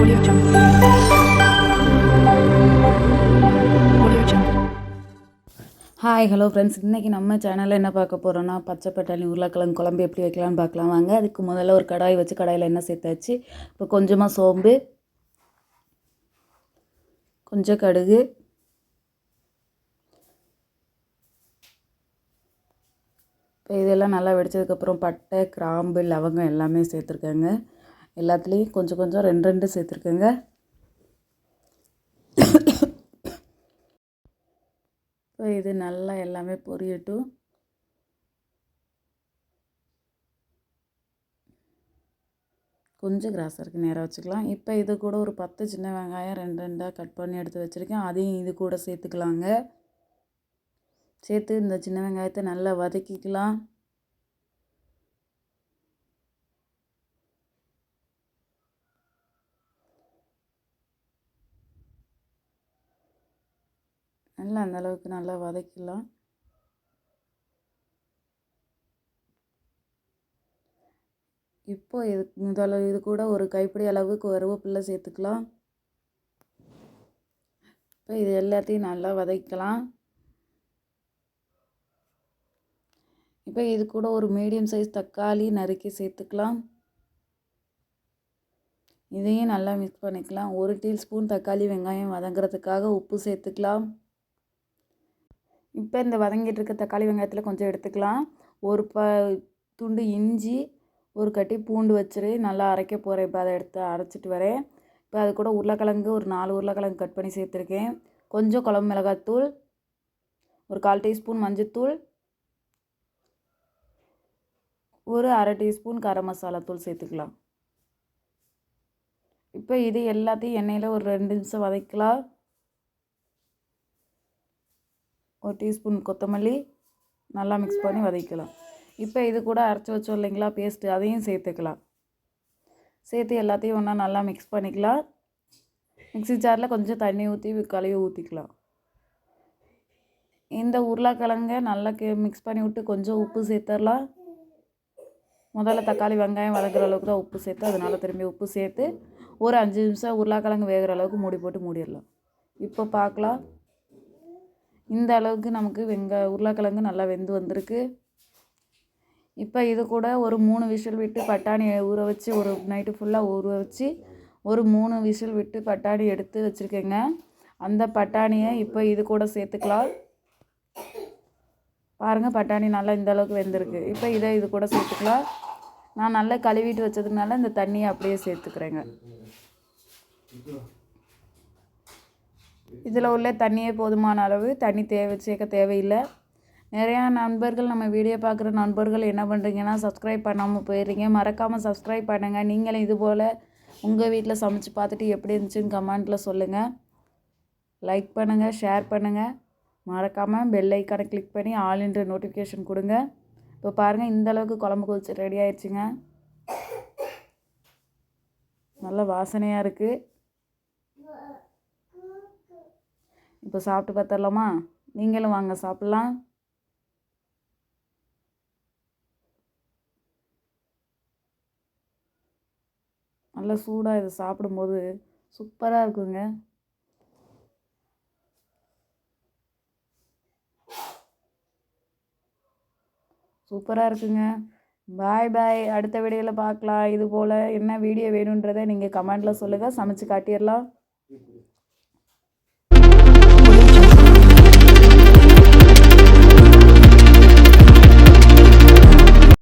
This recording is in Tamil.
Audio Jungle. Audio Jungle. Hi hello friends இன்றைக்கி நம்ம சேனலில் என்ன பார்க்க போகிறோன்னா பச்சை பட்டாணி உருளைக்கிழங்கு குழம்பு எப்படி வைக்கலாம்னு பார்க்கலாம் வாங்க அதுக்கு முதல்ல ஒரு கடாய் வச்சு கடாயில் எண்ணெய் சேர்த்தாச்சு இப்போ கொஞ்சமாக சோம்பு கொஞ்சம் கடுகு இப்போ இதெல்லாம் நல்லா வெடிச்சதுக்கப்புறம் பட்டை கிராம்பு லவங்கம் எல்லாமே சேர்த்துருக்கேங்க எல்லாத்துலேயும் கொஞ்சம் கொஞ்சம் ரெண்டு ரெண்டு சேர்த்துருக்கேங்க. இப்போ இது நல்லா எல்லாமே பொரியட்டும். கொஞ்சம் கிராஸ் இருக்குது நேராக வச்சுக்கலாம். இப்போ இது கூட ஒரு பத்து சின்ன வெங்காயம் ரெண்டு ரெண்டாக கட் பண்ணி எடுத்து வச்சுருக்கேன். அதையும் இது கூட சேர்த்துக்கலாங்க. சேர்த்து இந்த சின்ன வெங்காயத்தை நல்லா வதக்கிக்கலாம். நல்லா அந்தளவுக்கு நல்லா வதக்கிடலாம். இப்போ இது முதல்ல இது கூட ஒரு கைப்பிடி அளவுக்கு கருவேப்பிலை சேர்த்துக்கலாம். இப்போ இது எல்லாத்தையும் நல்லா வதக்கலாம் இப்போ இது கூட ஒரு மீடியம் சைஸ் தக்காளி நறுக்கி சேர்த்துக்கலாம். இதையும் நல்லா மிக்ஸ் பண்ணிக்கலாம். ஒரு டீஸ்பூன் தக்காளி வெங்காயம் வதங்குறதுக்காக உப்பு சேர்த்துக்கலாம். இப்போ இந்த வதங்கிட்டு இருக்க தக்காளி வெங்காயத்தில் கொஞ்சம் எடுத்துக்கலாம். ஒரு ப துண்டு இஞ்சி ஒரு கட்டி பூண்டு வச்சுரு. நல்லா அரைக்க போகிறேன் இப்போ அதை எடுத்து அரைச்சிட்டு வரேன். இப்போ அது கூட உருளைக்கிழங்கு ஒரு நாலு உருளைக்கிழங்கு கட் பண்ணி சேர்த்துருக்கேன். கொஞ்சம் குழம்பு மிளகாத்தூள் ஒரு கால் டீஸ்பூன் மஞ்சத்தூள் ஒரு அரை டீஸ்பூன் கரம் மசாலா தூள் சேர்த்துக்கலாம். இப்போ இது எல்லாத்தையும் எண்ணெயில் ஒரு ரெண்டு நிமிஷம் வதக்கலாம் ஒரு டீஸ்பூன் கொத்தமல்லி நல்லா மிக்ஸ் பண்ணி வதக்கலாம் இப்போ இது கூட அரைச்சி வச்சோம் இல்லைங்களா பேஸ்ட்டு அதையும் சேர்த்துக்கலாம். சேர்த்து எல்லாத்தையும் ஒன்றா நல்லா மிக்ஸ் பண்ணிக்கலாம். மிக்ஸி ஜாரில் கொஞ்சம் தண்ணி ஊற்றி கழுவி ஊற்றிக்கலாம் இந்த உருளைக்கிழங்க நல்லா கே மிக்ஸ் பண்ணி விட்டு கொஞ்சம் உப்பு சேர்த்துடலாம். முதல்ல தக்காளி வெங்காயம் வதங்குற அளவுக்கு தான் உப்பு சேர்த்து அதனால் திரும்பி உப்பு சேர்த்து ஒரு அஞ்சு நிமிஷம் உருளைக்கிழங்கு வேகிற அளவுக்கு மூடி போட்டு மூடிடலாம். இப்போ பார்க்கலாம். இந்த அளவுக்கு நமக்கு வெங்க உருளைக்கிழங்கு நல்லா வெந்து வந்திருக்கு. இப்போ இது கூட ஒரு மூணு விசில் விட்டு பட்டாணி ஊற வச்சு ஒரு நைட்டு ஃபுல்லாக ஊற வச்சு ஒரு மூணு விசில் விட்டு பட்டாணி எடுத்து வச்சுருக்கேங்க. அந்த பட்டாணியை இப்போ இது கூட சேர்த்துக்கலாம். பாருங்கள் பட்டாணி நல்லா இந்த அளவுக்கு வெந்திருக்கு. இப்போ இதை இது கூட சேர்த்துக்கலாம். நான் நல்லா கழுவிட்டு வச்சதுனால இந்த தண்ணியை அப்படியே சேர்த்துக்கிறேங்க. இதில் உள்ள தண்ணியே போதுமான அளவு தண்ணி தேவை சேர்க்க தேவையில்லை. நிறையா நண்பர்கள் நம்ம வீடியோ பார்க்குற நண்பர்கள் என்ன பண்ணுறீங்கன்னா சப்ஸ்கிரைப் பண்ணாமல் போயிடுறீங்க. மறக்காமல் சப்ஸ்கிரைப் பண்ணுங்கள் நீங்களும் இது போல் உங்கள் வீட்டில் சமைச்சு பார்த்துட்டு எப்படி இருந்துச்சுன்னு கமெண்ட்டில் சொல்லுங்கள் லைக் பண்ணுங்கள் ஷேர் பண்ணுங்கள் மறக்காமல் பெல் ஐக்கானை கிளிக் பண்ணி ஆல் என்ற நோட்டிஃபிகேஷன் கொடுங்க. இப்போ பாருங்கள் இந்தளவுக்கு குழம்பு கொதிச்சு ரெடி ஆயிடுச்சுங்க. நல்ல வாசனையாக இருக்குது இப்போ சாப்பிட்டு பார்த்துடலாமா? நீங்களும் வாங்க சாப்பிட்லாம். நல்லா சூடாக இதை சாப்பிடும்போது சூப்பராக இருக்குங்க. சூப்பராக இருக்குங்க. பாய் பாய். அடுத்த வீடியோவில் பார்க்கலாம். இது போல் என்ன வீடியோ வேணுன்றதை நீங்கள் கமெண்டில் சொல்லுங்கள் சமைச்சு காட்டிடலாம்.